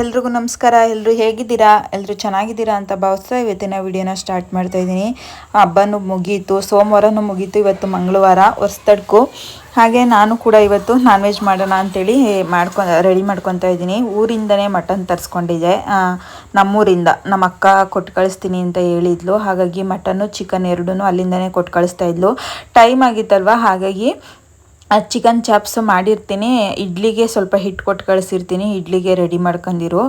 ಎಲ್ರಿಗೂ ನಮಸ್ಕಾರ. ಎಲ್ಲರೂ ಹೇಗಿದ್ದೀರಾ? ಎಲ್ಲರೂ ಚೆನ್ನಾಗಿದ್ದೀರಾ ಅಂತ ಭಾವಿಸ್ತಾ ಇವತ್ತಿನ ವಿಡಿಯೋನ ಸ್ಟಾರ್ಟ್ ಮಾಡ್ತಾ ಇದ್ದೀನಿ. ಹಬ್ಬನೂ ಮುಗೀತು, ಸೋಮವಾರನೂ ಮುಗೀತು. ಇವತ್ತು ಮಂಗಳವಾರ, ಹೊಸ್ತಡ್ಕು. ಹಾಗೆ ನಾನು ಕೂಡ ಇವತ್ತು ನಾನ್ ವೆಜ್ ಮಾಡೋಣ ಅಂತೇಳಿ ಮಾಡ್ಕೊ ರೆಡಿ ಮಾಡ್ಕೊತಾ ಇದ್ದೀನಿ. ಊರಿಂದನೇ ಮಟನ್ ತರಿಸ್ಕೊಂಡಿದ್ದೆ. ನಮ್ಮೂರಿಂದ. ನಮ್ಮ ಅಕ್ಕ ಕೊಟ್ಟು ಕಳಿಸ್ತೀನಿ ಅಂತ ಹೇಳಿದ್ಲು. ಹಾಗಾಗಿ ಮಟನ್ನು ಚಿಕನ್ ಎರಡೂ ಅಲ್ಲಿಂದನೇ ಕೊಟ್ಟು ಕಳಿಸ್ತಾ ಇದ್ಲು. ಟೈಮ್ ಆಗಿತ್ತಲ್ವ? ಹಾಗಾಗಿ ಚಿಕನ್ ಚಾಪ್ಸ್ ಮಾಡಿರ್ತೀನಿ. ಇಡ್ಲಿಗೆ ಸ್ವಲ್ಪ ಹಿಟ್ಟು ಕೊಟ್ಟು ಕಳಿಸಿರ್ತೀನಿ. ಇಡ್ಲಿಗೆ ರೆಡಿ ಮಾಡ್ಕೊಂಡಿರು.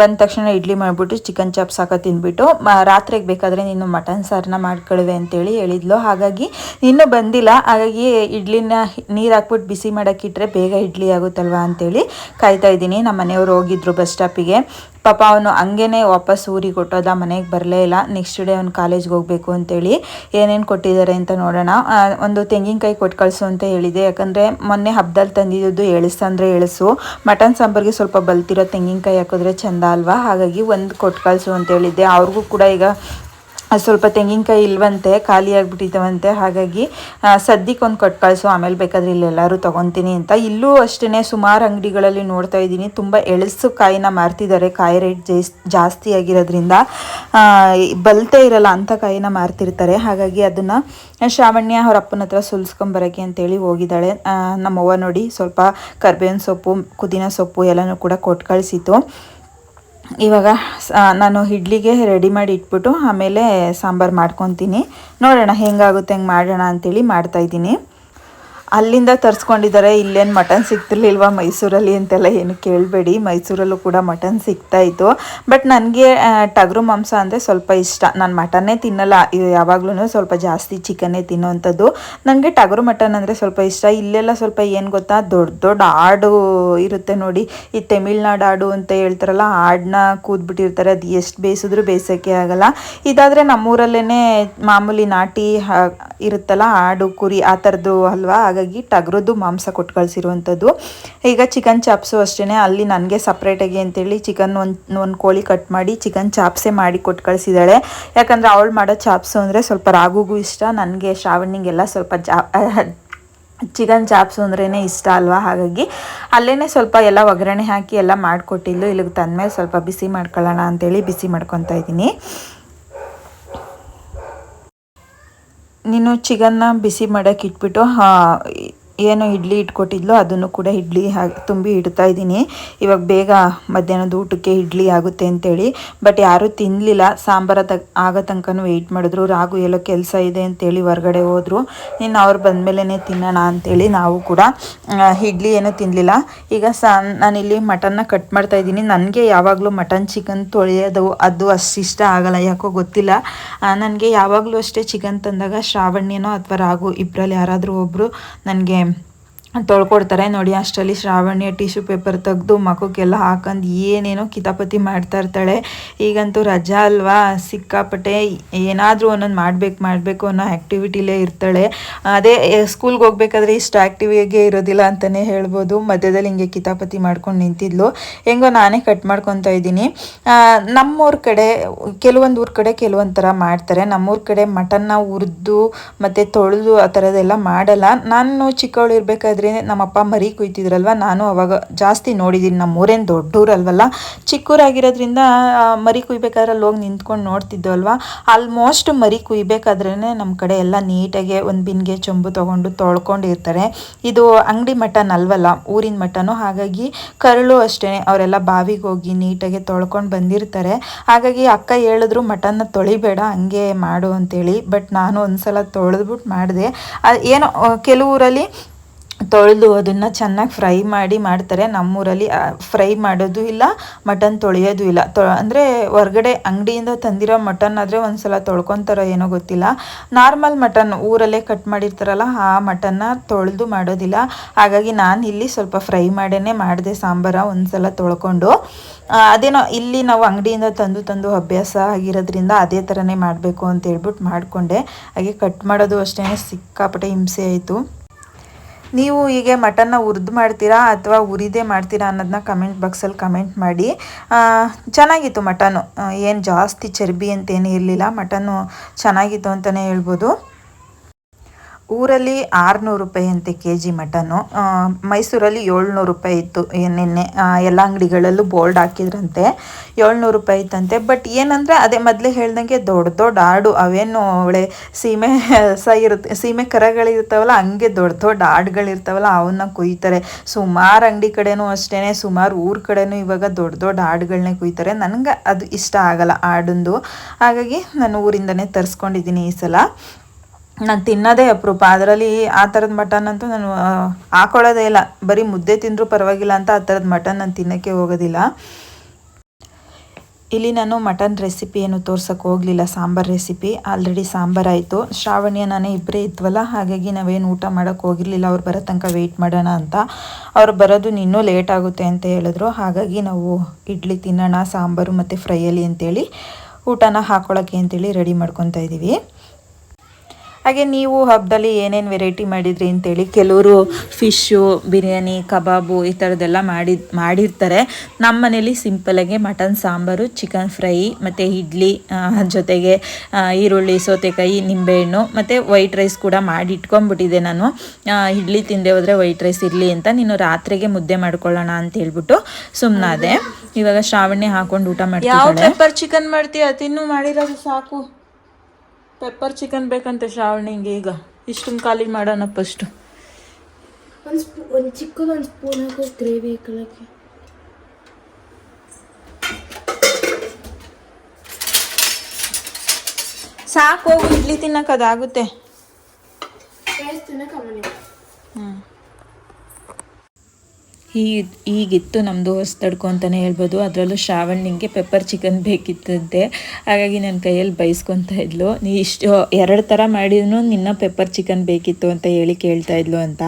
ಬಂದ ತಕ್ಷಣ ಇಡ್ಲಿ ಮಾಡಿಬಿಟ್ಟು ಚಿಕನ್ ಚಾಪ್ಸ್ ಹಾಕೋ ತಿಂದ್ಬಿಟ್ಟು ರಾತ್ರಿಗೆ ಬೇಕಾದರೆ ನೀನು ಮಟನ್ ಸಾರನ್ನ ಮಾಡ್ಕೊಳ್ಳುವೆ ಅಂತೇಳಿ ಹೇಳಿದ್ಲು. ಹಾಗಾಗಿ ಇನ್ನೂ ಬಂದಿಲ್ಲ. ಹಾಗಾಗಿ ಇಡ್ಲಿನ ನೀರು ಹಾಕ್ಬಿಟ್ಟು ಬಿಸಿ ಮಾಡೋಕ್ಕಿಟ್ರೆ ಬೇಗ ಇಡ್ಲಿ ಆಗುತ್ತಲ್ವ ಅಂತೇಳಿ ಕಾಯ್ತಾ ಇದ್ದೀನಿ. ನಮ್ಮ ಮನೆಯವರು ಹೋಗಿದ್ರು ಬಸ್ ಸ್ಟಾಪಿಗೆ ಪಾಪ ಅವನು ಹಂಗೇನೆ ವಾಪಸ್ ಊರಿಗೆ ಕೊಟ್ಟೋದ, ಮನೆಗೆ ಬರಲೇ ಇಲ್ಲ ನೆಕ್ಸ್ಟ್ ಡೇ ಅವ್ನು ಕಾಲೇಜ್ಗೆ ಹೋಗಬೇಕು ಅಂತೇಳಿ ಏನೇನು ಕೊಟ್ಟಿದ್ದಾರೆ ಅಂತ ನೋಡೋಣ. ಒಂದು ತೆಂಗಿನಕಾಯಿ ಕೊಟ್ಟು ಕಳಿಸು ಅಂತ ಹೇಳಿದೆ. ಯಾಕಂದರೆ ಮೊನ್ನೆ ಹಬ್ಬದಲ್ಲಿ ತಂದಿದ್ದು ಅಂದರೆ ಎಳಸು ಮಟನ್ ಸಾಂಬಾರಿಗೆ ಸ್ವಲ್ಪ ಬಲ್ತಿರೋ ತೆಂಗಿನಕಾಯಿ ಹಾಕಿದ್ರೆ ಚೆಂದ ಅಲ್ವಾ? ಹಾಗಾಗಿ ಒಂದು ಕೊಟ್ಟು ಕಳಿಸು ಅಂತ ಹೇಳಿದ್ದೆ. ಅವ್ರಿಗೂ ಕೂಡ ಈಗ ಸ್ವಲ್ಪ ತೆಂಗಿನಕಾಯಿ ಇಲ್ವಂತೆ, ಖಾಲಿ ಆಗಿಬಿಟ್ಟಿದ್ದವಂತೆ ಹಾಗಾಗಿ ಸದ್ಯಕ್ಕೆ ಒಂದು ಕೊಟ್ಟು ಕಳಿಸು, ಆಮೇಲೆ ಬೇಕಾದ್ರೆ ಇಲ್ಲೆಲ್ಲರೂ ತೊಗೊತೀನಿ ಅಂತ. ಇಲ್ಲೂ ಅಷ್ಟೇ ಸುಮಾರು ಅಂಗಡಿಗಳಲ್ಲಿ ನೋಡ್ತಾ ಇದ್ದೀನಿ. ತುಂಬ ಎಳಸು ಕಾಯಿನ ಮಾರ್ತಿದ್ದಾರೆ. ಕಾಯಿ ರೇಟ್ ಜಾಸ್ತಿ ಆಗಿರೋದ್ರಿಂದ ಬಲ್ತೇ ಇರಲ್ಲ ಅಂಥ ಕಾಯಿನ ಮಾರ್ತಿರ್ತಾರೆ. ಹಾಗಾಗಿ ಅದನ್ನು ಶ್ರಾವಣ್ಯ ಅವ್ರ ಅಪ್ಪನ ಹತ್ರ ಸುಲ್ಸ್ಕೊಂಬರೋಕ್ಕೆ ಅಂತೇಳಿ ಹೋಗಿದ್ದಾಳೆ. ನಮ್ಮವ್ವ ನೋಡಿ ಸ್ವಲ್ಪ ಕರ್ಬೇವಿನ ಸೊಪ್ಪು ಕುದಿನ ಸೊಪ್ಪು ಎಲ್ಲನೂ ಕೂಡ ಕೊಟ್ಟು ಕಳಿಸಿತು ಇವಾಗ ನಾನು ಇಡ್ಲಿಗೆ ರೆಡಿ ಮಾಡಿ ಇಟ್ಬಿಟ್ಟು ಆಮೇಲೆ ಸಾಂಬಾರು ಮಾಡ್ಕೊತೀನಿ. ನೋಡೋಣ ಹೆಂಗಾಗುತ್ತೆ, ಹೆಂಗೆ ಮಾಡೋಣ ಅಂತೇಳಿ ಮಾಡ್ತಾಯಿದ್ದೀನಿ ಅಲ್ಲಿಂದ ತರಿಸ್ಕೊಂಡಿದ್ದಾರೆ. ಇಲ್ಲೇನು ಮಟನ್ ಸಿಗ್ತಿರ್ಲಿಲ್ವಾ ಮೈಸೂರಲ್ಲಿ ಅಂತೆಲ್ಲ ಏನು ಕೇಳಬೇಡಿ. ಮೈಸೂರಲ್ಲೂ ಕೂಡ ಮಟನ್ ಸಿಗ್ತಾ ಇತ್ತು. ಬಟ್ ನನಗೆ ಟಗರು ಮಾಂಸ ಅಂದರೆ ಸ್ವಲ್ಪ ಇಷ್ಟ. ನಾನು ಮಟನ್ನೇ ತಿನ್ನಲ್ಲ. ಯಾವಾಗಲೂ ಯಾವಾಗ್ಲೂ ಸ್ವಲ್ಪ ಜಾಸ್ತಿ ಚಿಕನ್ನೇ ತಿನ್ನುವಂಥದ್ದು ನನಗೆ ಟಗರು ಮಟನ್ ಅಂದರೆ ಸ್ವಲ್ಪ ಇಷ್ಟ. ಇಲ್ಲೆಲ್ಲ ಸ್ವಲ್ಪ ಏನು ಗೊತ್ತಾ, ದೊಡ್ಡ ದೊಡ್ಡ ಹಾಡು ಇರುತ್ತೆ ನೋಡಿ. ಈ ತಮಿಳ್ನಾಡು ಹಾಡು ಅಂತ ಹೇಳ್ತಾರಲ್ಲ ಹಾಡನ್ನ ಕೂದ್ಬಿಟ್ಟಿರ್ತಾರೆ. ಅದು ಎಷ್ಟು ಬೇಯಿಸಿದ್ರು ಬೇಯಿಸೋಕ್ಕೆ ಆಗಲ್ಲ. ಇದಾದರೆ ನಮ್ಮೂರಲ್ಲೇ ಮಾಮೂಲಿ ನಾಟಿ ಇರುತ್ತಲ್ಲ, ಆಡು, ಕುರಿ, ಆ ಥರದ್ದು ಅಲ್ವಾ? ಹಾಗಾಗಿ ಟಗರದ್ದು ಮಾಂಸ ಕೊಟ್ಟು ಕಳಿಸಿರುವಂಥದ್ದು ಈಗ ಚಿಕನ್ ಚಾಪ್ಸು ಅಷ್ಟೇ ಅಲ್ಲಿ ನನಗೆ ಸಪ್ರೇಟಾಗಿ ಅಂತೇಳಿ ಚಿಕನ್ ಒಂದು ಒಂದು ಕೋಳಿ ಕಟ್ ಮಾಡಿ ಚಿಕನ್ ಚಾಪ್ಸೇ ಮಾಡಿ ಕೊಟ್ಟು ಕಳಿಸಿದ್ದಾಳೆ ಯಾಕಂದರೆ ಅವಳು ಮಾಡೋ ಚಾಪ್ಸು ಅಂದರೆ ಸ್ವಲ್ಪ ರಾಗುಗೂ ಇಷ್ಟ, ನನಗೆ ಶ್ರಾವಣಿಗೆಲ್ಲ ಸ್ವಲ್ಪ ಜಾ ಚಿಕನ್ ಚಾಪ್ಸು ಅಂದ್ರೇ ಇಷ್ಟ ಅಲ್ವಾ? ಹಾಗಾಗಿ ಅಲ್ಲೇ ಸ್ವಲ್ಪ ಎಲ್ಲ ಒಗ್ಗರಣೆ ಹಾಕಿ ಎಲ್ಲ ಮಾಡಿಕೊಟ್ಟಿದ್ದು, ಇಲ್ಲಿಗೆ ತಂದಮೇಲೆ ಸ್ವಲ್ಪ ಬಿಸಿ ಮಾಡ್ಕೊಳ್ಳೋಣ ಅಂತೇಳಿ ಬಿಸಿ ಮಾಡ್ಕೊತಾ ಇದ್ದೀನಿ. ನೀನು ಚಿಕನ್ನ ಬಿಸಿ ಮಾಡೋಕೆ ಇಟ್ಬಿಟ್ಟು ಏನು ಇಡ್ಲಿ ಇಟ್ಕೊಟ್ಟಿದ್ಲು ಅದನ್ನು ಕೂಡ ಇಡ್ಲಿ ತುಂಬಿ ಇಡ್ತಾ ಇದ್ದೀನಿ. ಇವಾಗ ಬೇಗ ಮಧ್ಯಾಹ್ನದ ಊಟಕ್ಕೆ ಇಡ್ಲಿ ಆಗುತ್ತೆ ಅಂತೇಳಿ. ಬಟ್ ಯಾರೂ ತಿನ್ನಲಿಲ್ಲ ಸಾಂಬಾರ ತ ಆಗೋ ತನಕನೂ ವೆಯ್ಟ್ ಮಾಡಿದ್ರು. ರಾಗು ಎಲ್ಲೋ ಕೆಲಸ ಇದೆ ಅಂತೇಳಿ ಹೊರಗಡೆ ಹೋದರು. ಇನ್ನು ಅವ್ರು ಬಂದಮೇಲೆ ತಿನ್ನೋಣ ಅಂತೇಳಿ ನಾವು ಕೂಡ ಇಡ್ಲಿ ಏನೂ ತಿನ್ನಲಿಲ್ಲ ಈಗ ಸಾ ನಾನಿಲ್ಲಿ ಮಟನ್ನ ಕಟ್ ಮಾಡ್ತಾ ಇದ್ದೀನಿ. ನನಗೆ ಯಾವಾಗಲೂ ಮಟನ್ ಚಿಕನ್ ತೊಳೆಯೋದು ಅದು ಅಷ್ಟು ಇಷ್ಟ ಆಗಲ್ಲ. ಯಾಕೋ ಗೊತ್ತಿಲ್ಲ. ನನಗೆ ಯಾವಾಗಲೂ ಅಷ್ಟೇ ಚಿಕನ್ ತಂದಾಗ ಶ್ರಾವಣ್ಯನೋ ಅಥವಾ ರಾಗು ಇಬ್ಬರಲ್ಲಿ ಯಾರಾದರೂ ಒಬ್ಬರು ನನಗೆ ತೊಳ್ಕೊಡ್ತಾರೆ ನೋಡಿ, ಅಷ್ಟರಲ್ಲಿ ಶ್ರಾವಣ್ಯ ಟಿಶ್ಯೂ ಪೇಪರ್ ತೆಗೆದು ಮಕ್ಕಕ್ಕೆಲ್ಲ ಹಾಕೊಂಡು ಏನೇನೋ ಕಿತಾಪತಿ ಮಾಡ್ತಾ ಇರ್ತಾಳೆ. ಈಗಂತೂ ರಜಾ ಅಲ್ವಾ? ಸಿಕ್ಕಾಪಟ್ಟೆ ಏನಾದರೂ ಒಂದೊಂದು ಮಾಡಬೇಕು ಮಾಡಬೇಕು ಅನ್ನೋ ಆ್ಯಕ್ಟಿವಿಟಿಲೇ ಇರ್ತಾಳೆ. ಅದೇ ಸ್ಕೂಲ್ಗೆ ಹೋಗ್ಬೇಕಾದ್ರೆ ಇಷ್ಟು ಆ್ಯಕ್ಟಿವಿಗೆ ಇರೋದಿಲ್ಲ ಅಂತಲೇ ಹೇಳ್ಬೋದು. ಮಧ್ಯದಲ್ಲಿ ಹಿಂಗೆ ಕಿತಾಪತಿ ಮಾಡ್ಕೊಂಡು ನಿಂತಿದ್ಲು. ಹೆಂಗೋ ನಾನೇ ಕಟ್ ಮಾಡ್ಕೊತಾ ಇದ್ದೀನಿ. ನಮ್ಮೂರ ಕಡೆ, ಕೆಲವೊಂದು ಊರ ಕಡೆ ಕೆಲವೊಂದು ಥರ ಮಾಡ್ತಾರೆ. ನಮ್ಮೂರ ಕಡೆ ಮಟನ್ನ ಹುರಿದು ಮತ್ತು ತೊಳೆದು ಆ ಥರದ್ದೆಲ್ಲ ಮಾಡಲ್ಲ. ನಾನು ಚಿಕ್ಕವಳು ಇರಬೇಕಾದ್ರೆ ನಮ್ಮಪ್ಪ ಮರಿ ಕುಯ್ತಿದ್ರಲ್ವ? ನಾನು ಅವಾಗ ಜಾಸ್ತಿ ನೋಡಿದ್ದೀನಿ ನಮ್ಮ ಊರೇನು ದೊಡ್ಡೂರಲ್ವಲ್ಲ? ಚಿಕ್ಕೂರಾಗಿರೋದ್ರಿಂದ ಮರಿ ಕುಯ್ಬೇಕಾದ್ರೆ ಅಲ್ಲಿ ಹೋಗಿ ನಿಂತ್ಕೊಂಡು ನೋಡ್ತಿದ್ದೋ ಅಲ್ವಾ ಆಲ್ಮೋಸ್ಟ್ ಮರಿ ಕುಯ್ಬೇಕಾದ್ರೇ ನಮ್ಮ ಕಡೆ ಎಲ್ಲ ನೀಟಾಗಿ ಒಂದು ಬಿನ್ಗೆ ಚೊಂಬು ತೊಗೊಂಡು ತೊಳ್ಕೊಂಡಿರ್ತಾರೆ. ಇದು ಅಂಗಡಿ ಮಟನ್ ಅಲ್ವಲ್ಲ? ಊರಿನ ಮಟನು. ಹಾಗಾಗಿ ಕರಳು ಅಷ್ಟೇ. ಅವರೆಲ್ಲ ಬಾವಿಗೆ ಹೋಗಿ ನೀಟಾಗಿ ತೊಳ್ಕೊಂಡು ಬಂದಿರ್ತಾರೆ. ಹಾಗಾಗಿ ಅಕ್ಕ ಹೇಳಿದ್ರು, ಮಟನ್ನ ತೊಳಿಬೇಡ, ಹಂಗೆ ಮಾಡು ಅಂತೇಳಿ. ಬಟ್ ನಾನು ಒಂದ್ಸಲ ತೊಳೆದ್ಬಿಟ್ಟು ಮಾಡಿದೆ. ಏನೋ ಕೆಲವೂರಲ್ಲಿ ತೊಳೆದು ಅದನ್ನು ಚೆನ್ನಾಗಿ ಫ್ರೈ ಮಾಡಿ ಮಾಡ್ತಾರೆ. ನಮ್ಮೂರಲ್ಲಿ ಫ್ರೈ ಮಾಡೋದು ಇಲ್ಲ, ಮಟನ್ ತೊಳೆಯೋದು ಇಲ್ಲ. ತೊ ಅಂದರೆ ಹೊರಗಡೆ ಅಂಗಡಿಯಿಂದ ತಂದಿರೋ ಮಟನ್ ಆದರೆ ಒಂದು ಸಲ ತೊಳ್ಕೊತಾರೋ ಏನೋ ಗೊತ್ತಿಲ್ಲ. ನಾರ್ಮಲ್ ಮಟನ್ ಊರಲ್ಲೇ ಕಟ್ ಮಾಡಿರ್ತಾರಲ್ಲ, ಆ ಮಟನ್ನ ತೊಳೆದು ಮಾಡೋದಿಲ್ಲ. ಹಾಗಾಗಿ ನಾನು ಇಲ್ಲಿ ಸ್ವಲ್ಪ ಫ್ರೈ ಮಾಡೇ ಮಾಡಿದೆ ಸಾಂಬಾರ ಒಂದು ಸಲ ತೊಳ್ಕೊಂಡು ಅದೇನೋ ಇಲ್ಲಿ ನಾವು ಅಂಗಡಿಯಿಂದ ತಂದು ತಂದು ಅಭ್ಯಾಸ ಆಗಿರೋದ್ರಿಂದ ಅದೇ ಥರನೇ ಮಾಡಬೇಕು ಅಂತ ಹೇಳ್ಬಿಟ್ಟು ಮಾಡಿಕೊಂಡೆ. ಹಾಗೆ ಕಟ್ ಮಾಡೋದು ಅಷ್ಟೇ ಸಿಕ್ಕಾಪಟ್ಟೆ ಹಿಂಸೆ ಆಯಿತು. ನೀವು ಹೀಗೆ ಮಟನ್ನ ಹುರಿದು ಮಾಡ್ತೀರಾ ಅಥವಾ ಉರಿದೇ ಮಾಡ್ತೀರಾ ಅನ್ನೋದನ್ನ ಕಮೆಂಟ್ ಬಾಕ್ಸಲ್ಲಿ ಕಮೆಂಟ್ ಮಾಡಿ. ಚೆನ್ನಾಗಿತ್ತು ಮಟನ್ನು ಏನು ಜಾಸ್ತಿ ಚರ್ಬಿ ಅಂತೇನು ಇರಲಿಲ್ಲ. ಮಟನ್ನು ಚೆನ್ನಾಗಿತ್ತು ಅಂತಲೇ ಹೇಳ್ಬೋದು. ಊರಲ್ಲಿ ಆರುನೂರು ರೂಪಾಯಿ ಅಂತೆ ಕೆ ಜಿ ಮಟನು ಮೈಸೂರಲ್ಲಿ ಏಳ್ನೂರು ರೂಪಾಯಿ ಇತ್ತು. ನಿನ್ನೆ ಎಲ್ಲ ಅಂಗಡಿಗಳಲ್ಲೂ ಬೋರ್ಡ್ ಹಾಕಿದ್ರಂತೆ. ಏಳ್ನೂರು ರೂಪಾಯಿ ಇತ್ತಂತೆ. ಬಟ್ ಏನಂದರೆ ಅದೇ ಮೊದಲೇ ಹೇಳ್ದಂಗೆ ದೊಡ್ಡ ದೊಡ್ಡ ಆಡು. ಅವೇನು ಅವಳೆ ಸೀಮೆ ಸ ಇರುತ್ತೆ. ಸೀಮೆ ಕರಗಳಿರ್ತಾವಲ್ಲ ಹಂಗೆ ದೊಡ್ಡ ದೊಡ್ಡ ಆಡುಗಳಿರ್ತಾವಲ್ಲ ಅವನ್ನ ಕುಯ್ತಾರೆ. ಸುಮಾರು ಅಂಗಡಿ ಕಡೆನೂ ಅಷ್ಟೇ ಸುಮಾರು ಊರ ಕಡೆನೂ ಇವಾಗ ದೊಡ್ಡ ದೊಡ್ಡ ಆಡುಗಳನ್ನೇ ಕುಯ್ತಾರೆ. ನನಗೆ ಅದು ಇಷ್ಟ ಆಗಲ್ಲ ಆಡೊಂದು. ಹಾಗಾಗಿ ನಾನು ಊರಿಂದನೇ ತರಿಸ್ಕೊಂಡಿದ್ದೀನಿ ಈ ಸಲ. ನಾನು ತಿನ್ನೋದೇ ಅಪರೂಪ. ಅದರಲ್ಲಿ ಆ ಥರದ ಮಟನ್ ಅಂತೂ ನಾನು ಹಾಕೊಳ್ಳೋದೇ ಇಲ್ಲ. ಬರೀ ಮುದ್ದೆ ತಿಂದರೂ ಪರವಾಗಿಲ್ಲ ಅಂತ ಆ ಥರದ ಮಟನ್ ನಾನು ತಿನ್ನೋಕ್ಕೆ ಹೋಗೋದಿಲ್ಲ. ಇಲ್ಲಿ ನಾನು ಮಟನ್ ರೆಸಿಪಿ ಏನು ತೋರ್ಸೋಕ್ಕೆ ಹೋಗಲಿಲ್ಲ, ಸಾಂಬಾರ್ ರೆಸಿಪಿ. ಆಲ್ರೆಡಿ ಸಾಂಬಾರ್ ಆಯಿತು. ಶ್ರಾವಣಿಯ ನಾನೇ ಇಬ್ಬರೇ ಇದ್ವಲ್ಲ, ಹಾಗಾಗಿ ನಾವೇನು ಊಟ ಮಾಡೋಕ್ಕೆ ಹೋಗಿರಲಿಲ್ಲ. ಅವ್ರು ಬರೋ ತನಕ ವೆಯ್ಟ್ ಮಾಡೋಣ ಅಂತ. ಅವ್ರು ಬರೋದು ಇನ್ನೂ ಲೇಟ್ ಆಗುತ್ತೆ ಅಂತ ಹೇಳಿದ್ರು. ಹಾಗಾಗಿ ನಾವು ಇಡ್ಲಿ ತಿನ್ನೋಣ, ಸಾಂಬಾರು ಮತ್ತು ಫ್ರೈಯಲ್ಲಿ ಅಂತೇಳಿ ಊಟನ ಹಾಕೊಳ್ಳೋಕ್ಕೆ ಅಂತೇಳಿ ರೆಡಿ ಮಾಡ್ಕೊತಾ ಇದ್ದೀವಿ ಹಾಗೆ ನೀವು ಹಬ್ಬದಲ್ಲಿ ಏನೇನು ವೆರೈಟಿ ಮಾಡಿದ್ರಿ ಅಂತೇಳಿ ಕೆಲವರು ಫಿಶ್ಶು, ಬಿರಿಯಾನಿ, ಕಬಾಬು ಈ ಥರದ್ದೆಲ್ಲ ಮಾಡಿ, ಮಾಡಿರ್ತಾರೆ. ನಮ್ಮ ಮನೇಲಿ ಸಿಂಪಲಾಗಿ ಮಟನ್, ಸಾಂಬಾರು ಚಿಕನ್ ಫ್ರೈ ಮತ್ತು ಇಡ್ಲಿ ಜೊತೆಗೆ ಈರುಳ್ಳಿ, ಸೌತೆಕಾಯಿ, ನಿಂಬೆಹಣ್ಣು ಮತ್ತು ವೈಟ್ ರೈಸ್ ಕೂಡ ಮಾಡಿ ಇಟ್ಕೊಂಡ್ಬಿಟ್ಟಿದ್ದೆ ನಾನು ಇಡ್ಲಿ ತಿಂದೆ ಹೋದರೆ ವೈಟ್ ರೈಸ್ ಇರಲಿ ಅಂತ. ನೀನು ರಾತ್ರಿಗೆ ಮುದ್ದೆ ಮಾಡ್ಕೊಳ್ಳೋಣ ಅಂತ ಹೇಳ್ಬಿಟ್ಟು ಸುಮ್ಮನಾದೆ ಇವಾಗ ಶ್ರಾವಣಿ ಹಾಕೊಂಡು ಊಟ ಮಾಡ್ತಿದ್ದಾಳೆ. ಪೆಪ್ಪರ್ ಚಿಕನ್ ಮಾಡ್ತೀಯ? ತಿನ್ನು, ಮಾಡಿರೋದು ಸಾಕು. ಪೆಪ್ಪರ್ ಚಿಕನ್ ಬೇಕಂತೆ ಶ್ರಾವಣಿಗೆ ಈಗ? ಇಷ್ಟೊಂದು ಖಾಲಿ ಮಾಡೋಣ ಫಸ್ಟ್ ಒಂದು ಸ್ಪೂ ಒಂದು ಚಿಕ್ಕದು ಒಂದು ಸ್ಪೂನ್ ಹಾಕೋ ಗ್ರೇವಿ ಹಾಕೊಳ್ಳೋಕ್ಕೆ ಸಾಕು ಹೋಗು ಇಡ್ಲಿ ತಿನ್ನಕ್ಕೆ ಅದಾಗುತ್ತೆ. ಹ್ಞೂ ಈ ಈಗಿತ್ತು ನಮ್ಮದು ಹೊಸ್ತಡ್ಕು ಅಂತಲೇ ಹೇಳ್ಬೋದು. ಅದರಲ್ಲೂ ಶ್ರಾವಣಿಗೆ ಪೆಪ್ಪರ್ ಚಿಕನ್ ಬೇಕಿತ್ತಂತೆ. ಹಾಗಾಗಿ ನನ್ನ ಕೈಯಲ್ಲಿ ಬೈಸ್ಕೊತಾ ಇದ್ಲು. ನೀ ಇಷ್ಟು ಎರಡು ಥರ ಮಾಡಿದ್ನು ನಿನ್ನ ಪೆಪ್ಪರ್ ಚಿಕನ್ ಬೇಕಿತ್ತು ಅಂತ ಹೇಳಿ ಕೇಳ್ತಾ ಇದ್ಲು ಅಂತ.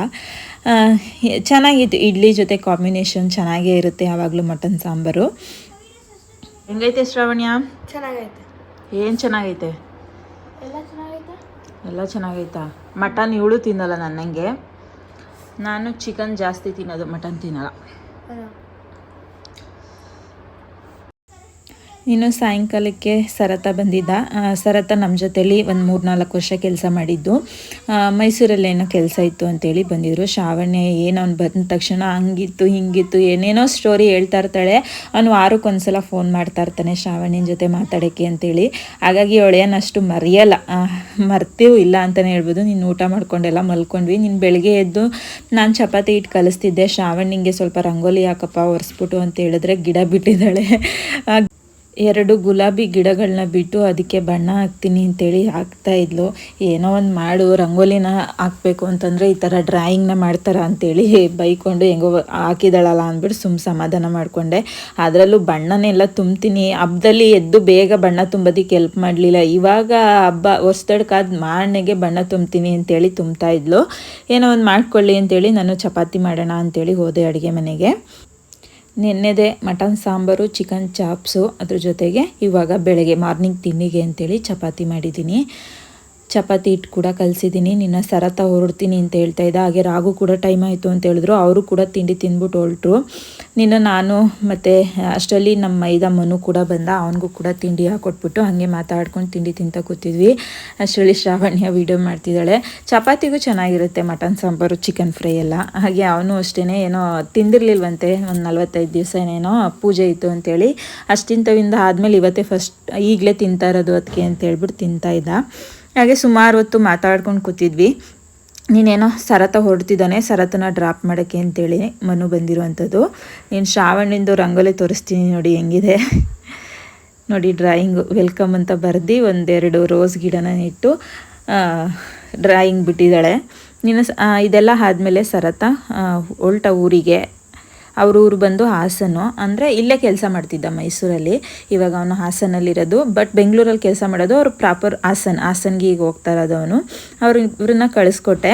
ಚೆನ್ನಾಗಿತ್ತು. ಇಡ್ಲಿ ಜೊತೆ ಕಾಂಬಿನೇಷನ್ ಚೆನ್ನಾಗೇ ಇರುತ್ತೆ ಯಾವಾಗಲೂ ಮಟನ್ ಸಾಂಬಾರು. ಹೆಂಗೈತೆ ಶ್ರಾವಣ್ಯ? ಚೆನ್ನಾಗೈತೆ. ಏನು ಚೆನ್ನಾಗೈತೆ? ಎಲ್ಲ ಚೆನ್ನಾಗೈತೆ? ಎಲ್ಲ ಚೆನ್ನಾಗೈತಾ? ಮಟನ್ ಇವಳು ತಿನ್ನಲ್ಲ ನನ್ನಂಗೆ ನಾನು ಚಿಕನ್ ಜಾಸ್ತಿ ತಿನ್ನೋದು ಮಟನ್ ತಿನ್ನಲ್ಲ. ಇನ್ನು ಸಾಯಂಕಾಲಕ್ಕೆ ಸರತ ಬಂದಿದ್ದ ಸರತ ನಮ್ಮ ಜೊತೇಲಿ ಒಂದು ಮೂರು ನಾಲ್ಕು ವರ್ಷ ಕೆಲಸ ಮಾಡಿದ್ದು. ಮೈಸೂರಲ್ಲೇನೋ ಕೆಲಸ ಇತ್ತು ಅಂತೇಳಿ ಬಂದಿದ್ರು. ಶ್ರಾವಣ್ಯ ಏನು ಅವ್ನು ಬಂದ ತಕ್ಷಣ ಹಂಗಿತ್ತು ಹಿಂಗಿತ್ತು ಏನೇನೋ ಸ್ಟೋರಿ ಹೇಳ್ತಾ ಇರ್ತಾಳೆ. ಅವನು ವಾರಕ್ಕೊಂದ್ಸಲ ಫೋನ್ ಮಾಡ್ತಾ ಇರ್ತಾನೆ ಶ್ರಾವಣಿನ ಜೊತೆ ಮಾತಾಡೋಕ್ಕೆ ಅಂತೇಳಿ. ಹಾಗಾಗಿ ಅವಳೇನಷ್ಟು ಮರೆಯಲ್ಲ. ಆ, ಮರ್ತೀವೂ ಇಲ್ಲ ಅಂತಲೇ ಹೇಳ್ಬೋದು. ನೀನು ಊಟ ಮಾಡ್ಕೊಂಡೆಲ್ಲ ಮಲ್ಕೊಂಡ್ವಿ. ನೀನು ಬೆಳಗ್ಗೆ ಎದ್ದು ನಾನು ಚಪಾತಿ ಇಟ್ಟು ಕಲಿಸ್ತಿದ್ದೆ. ಶ್ರಾವಣಿಗೆ ಸ್ವಲ್ಪ ರಂಗೋಲಿ ಹಾಕಪ್ಪ ಒರೆಸ್ಬಿಟ್ಟು ಅಂತ ಹೇಳಿದ್ರೆ ಗಿಡ ಬಿಟ್ಟಿದ್ದಾಳೆ. ಎರಡು ಗುಲಾಬಿ ಗಿಡಗಳನ್ನ ಬಿಟ್ಟು ಅದಕ್ಕೆ ಬಣ್ಣ ಹಾಕ್ತೀನಿ ಅಂತೇಳಿ ಹಾಕ್ತಾ ಇದ್ಲು. ಏನೋ ಒಂದು ಮಾಡು, ರಂಗೋಲಿನ ಹಾಕ್ಬೇಕು ಅಂತಂದರೆ ಈ ಥರ ಡ್ರಾಯಿಂಗ್ನ ಮಾಡ್ತಾರ ಅಂತೇಳಿ ಬೈಕೊಂಡು ಹೆಂಗೋ ಹಾಕಿದಾಳಲ್ಲ ಅಂದ್ಬಿಟ್ಟು ಸುಮ್ಮ ಸಮಾಧಾನ ಮಾಡಿಕೊಂಡೆ. ಅದರಲ್ಲೂ ಬಣ್ಣನೆಲ್ಲ ತುಂಬ್ತೀನಿ. ಹಬ್ಬದಲ್ಲಿ ಎದ್ದು ಬೇಗ ಬಣ್ಣ ತುಂಬೋದಕ್ಕೆ ಹೆಲ್ಪ್ ಮಾಡಲಿಲ್ಲ. ಇವಾಗ ಹಬ್ಬ ಹೊಸ್ದಡ್ಕಾದ ಮಾರನೆಗೆ ಬಣ್ಣ ತುಂಬ್ತೀನಿ ಅಂತೇಳಿ ತುಂಬ್ತಾ ಇದ್ಲು. ಏನೋ ಒಂದು ಮಾಡ್ಕೊಳ್ಳಿ ಅಂತೇಳಿ ನಾನು ಚಪಾತಿ ಮಾಡೋಣ ಅಂತೇಳಿ ಹೋದೆ ಅಡುಗೆ ಮನೆಗೆ. ನೆನ್ನೆದೆ ಮಟನ್ ಸಾಂಬಾರು ಚಿಕನ್ ಚಾಪ್ಸು ಅದ್ರ ಜೊತೆಗೆ ಇವಾಗ ಬೆಳಗ್ಗೆ ಮಾರ್ನಿಂಗ್ ತಿಂಡಿಗೆ ಅಂತೇಳಿ ಚಪಾತಿ ಮಾಡಿದ್ದೀನಿ. ಚಪಾತಿ ಹಿಟ್ಟು ಕೂಡ ಕಲಿಸಿದ್ದೀನಿ. ನಿನ್ನ ಸರತ ಹೊರಡ್ತೀನಿ ಅಂತ ಹೇಳ್ತಾ ಇದ್ದ. ಹಾಗೆ ರಾಗು ಕೂಡ ಟೈಮ್ ಆಯಿತು ಅಂತ ಹೇಳಿದ್ರು. ಅವರು ಕೂಡ ತಿಂಡಿ ತಿಂದ್ಬಿಟ್ಟು ಹೊರಟ್ರು. ನಿನ್ನ ನಾನು ಮತ್ತು ಅಷ್ಟರಲ್ಲಿ ನಮ್ಮ ಮೈದ ಮನು ಕೂಡ ಬಂದ. ಅವನಿಗೂ ಕೂಡ ತಿಂಡಿ ಹಾಕೊಟ್ಬಿಟ್ಟು ಹಾಗೆ ಮಾತಾಡ್ಕೊಂಡು ತಿಂಡಿ ತಿಂತ ಕೂತಿದ್ವಿ. ಅಷ್ಟರಲ್ಲಿ ಶ್ರಾವಣ್ಯ ವೀಡಿಯೋ ಮಾಡ್ತಿದ್ದಾಳೆ. ಚಪಾತಿಗೂ ಚೆನ್ನಾಗಿರುತ್ತೆ ಮಟನ್, ಸಾಂಬಾರು ಚಿಕನ್ ಫ್ರೈ ಎಲ್ಲ. ಹಾಗೆ ಅವನು ಅಷ್ಟೇ ಏನೋ ತಿಂದಿರ್ಲಿಲ್ವಂತೆ. ಒಂದು ನಲ್ವತ್ತೈದು ದಿವಸ ಏನೇನೋ ಪೂಜೆ ಇತ್ತು ಅಂತೇಳಿ ಅಷ್ಟಿಂತವಿಂದ ಆದಮೇಲೆ ಇವತ್ತೇ ಫಸ್ಟ್ ಈಗಲೇ ತಿಂತಾ ಇರೋದು ಅದಕ್ಕೆ ಅಂತ ಹೇಳ್ಬಿಟ್ಟು ತಿಂತಾ ಇದ್ದ. ಹಾಗೆ ಸುಮಾರು ಹೊತ್ತು ಮಾತಾಡ್ಕೊಂಡು ಕೂತಿದ್ವಿ. ನೀನೇನೋ ಸರತ ಹೊರಡ್ತಿದ್ದಾನೆ, ಸರತನ ಡ್ರಾಪ್ ಮಾಡೋಕ್ಕೆ ಅಂತೇಳಿ ಮನು ಬಂದಿರುವಂಥದ್ದು. ನೀನು ಶ್ರಾವಣಿಂದು ರಂಗೋಲಿ ತೋರಿಸ್ತೀನಿ ನೋಡಿ, ಹೆಂಗಿದೆ? ನೋಡಿ ಡ್ರಾಯಿಂಗು ವೆಲ್ಕಮ್ ಅಂತ ಬರೆದು ಒಂದೆರಡು ರೋಸ್ ಗಿಡನ ಇಟ್ಟು ಡ್ರಾಯಿಂಗ್ ಬಿಟ್ಟಿದ್ದಾಳೆ. ನೀನು ಇದೆಲ್ಲ ಆದಮೇಲೆ ಸರತ ಒಲ್ಟ ಊರಿಗೆ ಅವ್ರ ಊರು ಬಂದು ಹಾಸನು. ಅಂದರೆ ಇಲ್ಲೇ ಕೆಲಸ ಮಾಡ್ತಿದ್ದ ಮೈಸೂರಲ್ಲಿ. ಇವಾಗ ಅವನು ಹಾಸನಲ್ಲಿರೋದು. ಬಟ್ ಬೆಂಗಳೂರಲ್ಲಿ ಕೆಲಸ ಮಾಡೋದು ಅವ್ರು ಪ್ರಾಪರ್ ಹಾಸನ್, ಹಾಸನ್ಗೆ ಈಗ ಹೋಗ್ತಾ ಇರೋದು ಅವನು. ಅವ್ರು ಇವ್ರನ್ನ ಕಳಿಸ್ಕೊಟ್ಟೆ.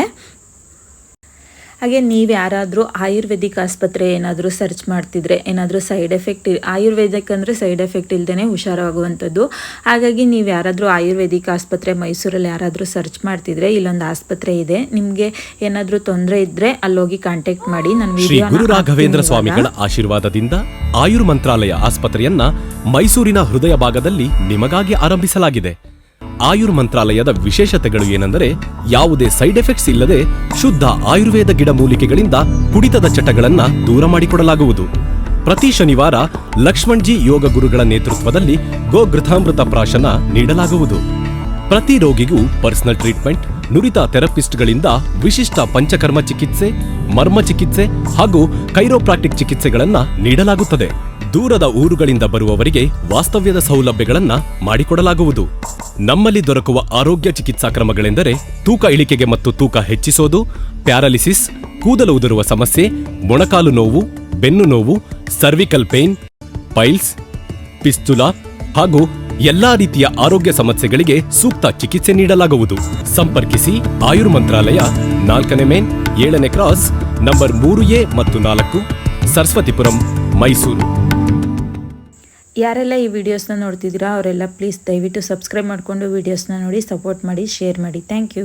ಹಾಗೆ ನೀವು ಯಾರಾದರೂ ಆಯುರ್ವೇದಿಕ್ ಆಸ್ಪತ್ರೆ ಏನಾದರೂ ಸರ್ಚ್ ಮಾಡ್ತಿದ್ರೆ ಏನಾದರೂ ಸೈಡ್ ಎಫೆಕ್ಟ್ ಆಯುರ್ವೇದಿಕ್ ಅಂದರೆ ಸೈಡ್ ಎಫೆಕ್ಟ್ ಇಲ್ಲದೇ ಹುಷಾರಾಗುವಂಥದ್ದು. ಹಾಗಾಗಿ ನೀವು ಯಾರಾದರೂ ಆಯುರ್ವೇದಿಕ್ ಆಸ್ಪತ್ರೆ ಮೈಸೂರಲ್ಲಿ ಯಾರಾದರೂ ಸರ್ಚ್ ಮಾಡ್ತಿದ್ರೆ ಇಲ್ಲೊಂದು ಆಸ್ಪತ್ರೆ ಇದೆ. ನಿಮಗೆ ಏನಾದರೂ ತೊಂದರೆ ಇದ್ದರೆ ಅಲ್ಲೋಗಿ ಕಾಂಟ್ಯಾಕ್ಟ್ ಮಾಡಿ ನಾನು ಶ್ರೀ ಗುರು ರಾಘವೇಂದ್ರ ಸ್ವಾಮಿಗಳ ಆಶೀರ್ವಾದದಿಂದ ಆಯುರ್ ಮಂತ್ರಾಲಯ ಆಸ್ಪತ್ರೆಯನ್ನ ಮೈಸೂರಿನ ಹೃದಯ ಭಾಗದಲ್ಲಿ ನಿಮಗಾಗಿ ಆರಂಭಿಸಲಾಗಿದೆ. ಆಯುರ್ ಮಂತ್ರಾಲಯದ ವಿಶೇಷತೆಗಳು ಏನೆಂದರೆ ಯಾವುದೇ ಸೈಡ್ ಎಫೆಕ್ಟ್ಸ್ ಇಲ್ಲದೆ ಶುದ್ಧ ಆಯುರ್ವೇದ ಗಿಡಮೂಲಿಕೆಗಳಿಂದ ಕುಡಿತದ ಚಟಗಳನ್ನ ದೂರ ಮಾಡಿಕೊಡಲಾಗುವುದು. ಪ್ರತಿ ಶನಿವಾರ ಲಕ್ಷ್ಮಣ್ಜಿ ಯೋಗ ಗುರುಗಳ ನೇತೃತ್ವದಲ್ಲಿ ಗೋಘೃತಾಮೃತ ಪ್ರಾಶನ ನೀಡಲಾಗುವುದು. ಪ್ರತಿ ರೋಗಿಗೂ ಪರ್ಸನಲ್ ಟ್ರೀಟ್ಮೆಂಟ್, ನುರಿತ ಥೆರಪಿಸ್ಟ್ಗಳಿಂದ ವಿಶಿಷ್ಟ ಪಂಚಕರ್ಮ ಚಿಕಿತ್ಸೆ, ಮರ್ಮ ಚಿಕಿತ್ಸೆ ಹಾಗೂ ಕೈರೋಪ್ರಾಕ್ಟಿಕ್ ಚಿಕಿತ್ಸೆಗಳನ್ನು ನೀಡಲಾಗುತ್ತದೆ. ದೂರದ ಊರುಗಳಿಂದ ಬರುವವರಿಗೆ ವಾಸ್ತವ್ಯದ ಸೌಲಭ್ಯಗಳನ್ನ ಮಾಡಿಕೊಡಲಾಗುವುದು. ನಮ್ಮಲ್ಲಿ ದೊರಕುವ ಆರೋಗ್ಯ ಚಿಕಿತ್ಸಾ ಕ್ರಮಗಳೆಂದರೆ ತೂಕ ಇಳಿಕೆಗೆ ಮತ್ತು ತೂಕ ಹೆಚ್ಚಿಸೋದು, ಪ್ಯಾರಾಲಿಸಿಸ್, ಕೂದಲು ಉದುರುವ ಸಮಸ್ಯೆ, ಮೊಣಕಾಲು ನೋವು, ಬೆನ್ನು ನೋವು, ಸರ್ವಿಕಲ್ ಪೇನ್ ಪೈಲ್ಸ್, ಪಿಸ್ತುಲಾ ಹಾಗೂ ಎಲ್ಲಾ ರೀತಿಯ ಆರೋಗ್ಯ ಸಮಸ್ಯೆಗಳಿಗೆ ಸೂಕ್ತ ಚಿಕಿತ್ಸೆ ನೀಡಲಾಗುವುದು. ಸಂಪರ್ಕಿಸಿ ಆಯುರ್ ಮಂತ್ರಾಲಯ ನಾಲ್ಕನೇ ಮೇನ್, ಏಳನೇ ಕ್ರಾಸ್, ನಂಬರ್ ಮೂರು ಎ ಮತ್ತು ನಾಲ್ಕು, ಸರಸ್ವತಿಪುರಂ, ಮೈಸೂರು. ಯಾರೆಲ್ಲ ಈ ವಿಡಿಯೋಸ್ನ ನೋಡ್ತಿದ್ದೀರಾ, ಅವರೆಲ್ಲ ಪ್ಲೀಸ್ ದಯವಿಟ್ಟು ಸಬ್ಸ್ಕ್ರೈಬ್ ಮಾಡಿಕೊಂಡು ವಿಡಿಯೋಸ್ನ ನೋಡಿ ಸಪೋರ್ಟ್ ಮಾಡಿ ಶೇರ್ ಮಾಡಿ. Thank you